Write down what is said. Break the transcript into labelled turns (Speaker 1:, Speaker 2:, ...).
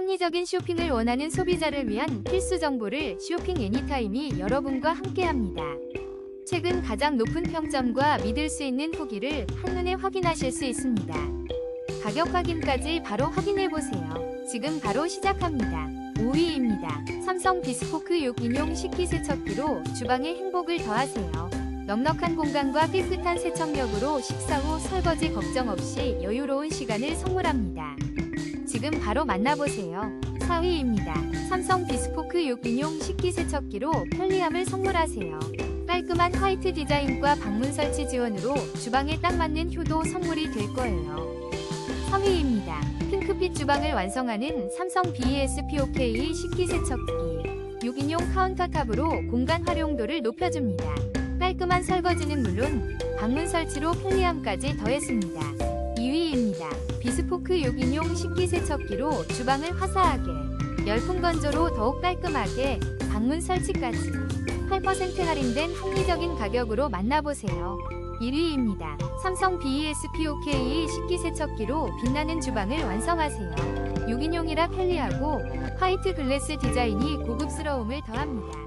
Speaker 1: 합리적인 쇼핑을 원하는 소비자를 위한 필수 정보를 쇼핑 애니타임이 여러분과 함께합니다. 최근 가장 높은 평점과 믿을 수 있는 후기를 한눈에 확인하실 수 있습니다. 가격 확인까지 바로 확인해 보세요. 지금 바로 시작합니다. 5위입니다. 삼성 비스포크 6 인용 식기 세척기로 주방의 행복을 더하세요. 넉넉한 공간과 깨끗한 세척력으로 식사 후 설거지 걱정 없이 여유로운 시간을 선물합니다. 지금 바로 만나보세요. 4위입니다. 삼성 비스포크 6 인용 식기세척기로 편리함을 선물하세요. 깔끔한 화이트 디자인과 방문 설치 지원으로 주방에 딱 맞는 효도 선물이 될 거예요. 3위입니다. 핑크빛 주방을 완성하는 삼성 BESPOK 식기세척기 6인용 카운터탑으로 공간 활용도를 높여줍니다. 깔끔한 설거지는 물론 방문 설치로 편리함까지 더했습니다. 2위입니다. 비스포크 6인용 식기세척기로 주방을 화사하게, 열풍 건조로 더욱 깔끔하게, 방문 설치까지 8% 할인된 합리적인 가격으로 만나보세요. 1위입니다. 삼성 BESPOK 식기세척기로 빛나는 주방을 완성하세요. 6인용이라 편리하고 화이트 글래스 디자인이 고급스러움을 더합니다.